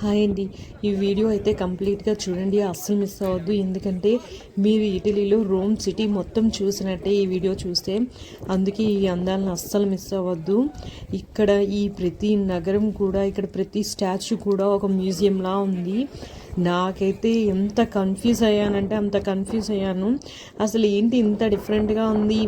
Hi అండి. ఈ video అయితే కంప్లీట్గా చూడండి. అస్సలు మిస్ అవ్వద్దు. ఎందుకంటే మీరు ఇటలీలో రోమ్ సిటీ మొత్తం చూసినట్టే ఈ వీడియో చూస్తే. అందుకే ఈ అందాలను అస్సలు మిస్ అవ్వద్దు. ఇక్కడ ఈ ప్రతి నగరం కూడా ఇక్కడ ప్రతి స్టాచ్యూ కూడా ఒక మ్యూజియంలా ఉంది. నాకైతే ఎంత కన్ఫ్యూజ్ అయ్యానంటే అంత కన్ఫ్యూజ్ అయ్యాను. అసలు ఏంటి ఇంత డిఫరెంట్గా ఉంది?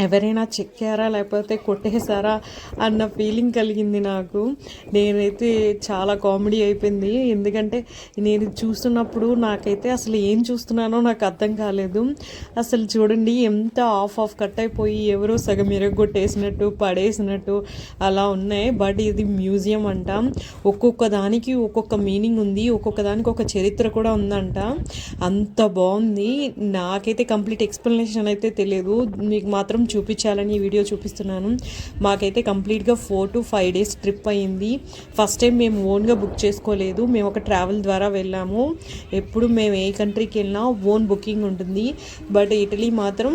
ఎవరైనా చెక్కారా లేకపోతే కొట్టేశారా అన్న ఫీలింగ్ కలిగింది నాకు. నేనైతే చాలా కామెడీ అయిపోయింది. ఎందుకంటే నేను చూస్తున్నప్పుడు నాకైతే అసలు ఏం చూస్తున్నానో నాకు అర్థం కాలేదు. అసలు చూడండి ఎంత ఆఫ్ ఆఫ్ కట్ అయిపోయి ఎవరో సగం ఎరగొట్టేసినట్టు పడేసినట్టు అలా ఉన్నాయి. బట్ ఇది మ్యూజియం అంట. ఒక్కొక్క దానికి ఒక్కొక్క మీనింగ్ ఉంది. ఒక్కొక్క దానికి ఒక చరిత్ర కూడా ఉందంట. అంత బాగుంది. నాకైతే కంప్లీట్ ఎక్స్ప్లెనేషన్ అయితే తెలియదు. మీకు మాత్రం చూపించాలని వీడియో చూపిస్తున్నాను. మాకైతే కంప్లీట్గా four to five days trip అయింది ఫస్ట్ టైం మేము ఓన్గా బుక్ చేసుకోలేదు. మేము ఒక ట్రావెల్ ద్వారా వెళ్ళాము. ఎప్పుడు మేము ఏ కంట్రీకి వెళ్ళినా ఓన్ బుకింగ్ ఉంటుంది. బట్ ఇటలీ మాత్రం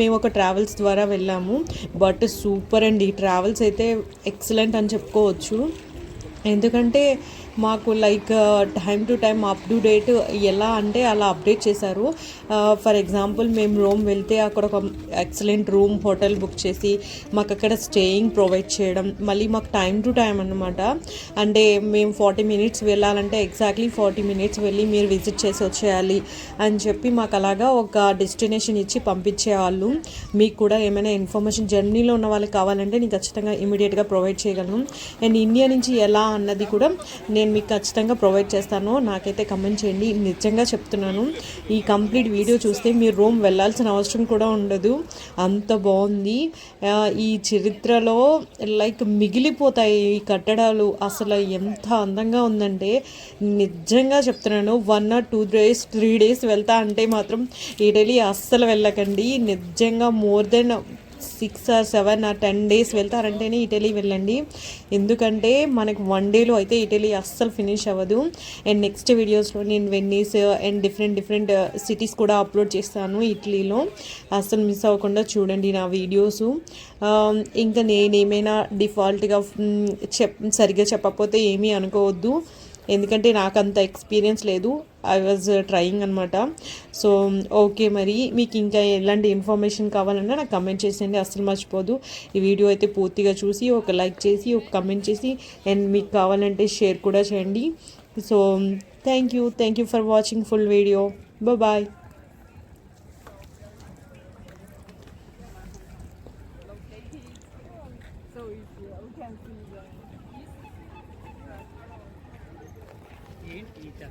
మేము ఒక ట్రావెల్స్ ద్వారా వెళ్ళాము. బట్ సూపర్ అండి. ట్రావెల్స్ అయితే ఎక్సలెంట్ అని చెప్పుకోవచ్చు. ఎందుకంటే మాకు like time to time up to date ఎలా అంటే అలా అప్డేట్ చేశారు. ఫర్ ఎగ్జాంపుల్ మేము రోమ్ వెళ్తే అక్కడ ఒక ఎక్సలెంట్ రూమ్ హోటల్ బుక్ చేసి మాకు అక్కడ స్టేయింగ్ ప్రొవైడ్ చేయడం మళ్ళీ మాకు టైం టు టైం అనమాట అంటే మేము ఫార్టీ మినిట్స్ వెళ్ళాలంటే ఎగ్జాక్ట్లీ ఫార్టీ మినిట్స్ వెళ్ళి మీరు విజిట్ చేసి వచ్చేయాలి అని చెప్పి మాకు అలాగా ఒక డెస్టినేషన్ ఇచ్చి పంపించేవాళ్ళు. మీకు కూడా ఏమైనా ఇన్ఫర్మేషన్ జర్నీలో ఉన్న వాళ్ళకి కావాలంటే నేను ఖచ్చితంగా ఇమీడియట్గా ప్రొవైడ్ చేయగలను. అండ్ ఇండియా నుంచి ఎలా అన్నది కూడా నేను నేను మీకు ఖచ్చితంగా ప్రొవైడ్ చేస్తాను. నాకైతే కమెంట్ చేయండి. నిజంగా చెప్తున్నాను. ఈ కంప్లీట్ వీడియో చూస్తే మీరు రోమ్ వెళ్ళాల్సిన అవసరం కూడా ఉండదు. అంత బాగుంది. ఈ చరిత్రలో లైక్ మిగిలిపోతాయి ఈ కట్టడాలు. అసలు ఎంత అందంగా ఉందంటే నిజంగా చెప్తున్నాను. One or two days three days వెళ్తా అంటే మాత్రం ఇటలీ అస్సలు వెళ్ళకండి. నిజంగా more than six or seven or ten days వెళ్తారంటేనే Italy వెళ్ళండి. ఎందుకంటే మనకు వన్ డేలో అయితే ఇటలీ అస్సలు ఫినిష్ అవ్వదు. అండ్ నెక్స్ట్ వీడియోస్లో నేను Venice and different different cities కూడా అప్లోడ్ చేస్తాను ఇటలీలో. అస్సలు మిస్ అవ్వకుండా చూడండి నా వీడియోస్. ఇంకా నేనేమైనా డిఫాల్ట్గా చెప్ సరిగ్గా చెప్పకపోతే ఏమీ అనుకోవద్దు. ఎందుకంటే నాకు అంత ఎక్స్పీరియన్స్ లేదు. ఐ వాజ్ ట్రయింగ్ అనమాట సో ఓకే మరి మీకు ఇంకా ఎలాంటి ఇన్ఫర్మేషన్ కావాలన్నా నాకు కమెంట్ చేసేయండి. అస్సలు మర్చిపోదు. ఈ వీడియో అయితే పూర్తిగా చూసి ఒక లైక్ చేసి ఒక కమెంట్ చేసి అండ్ మీకు కావాలంటే షేర్ కూడా చేయండి. So thank you thank you for watching full video bye И так.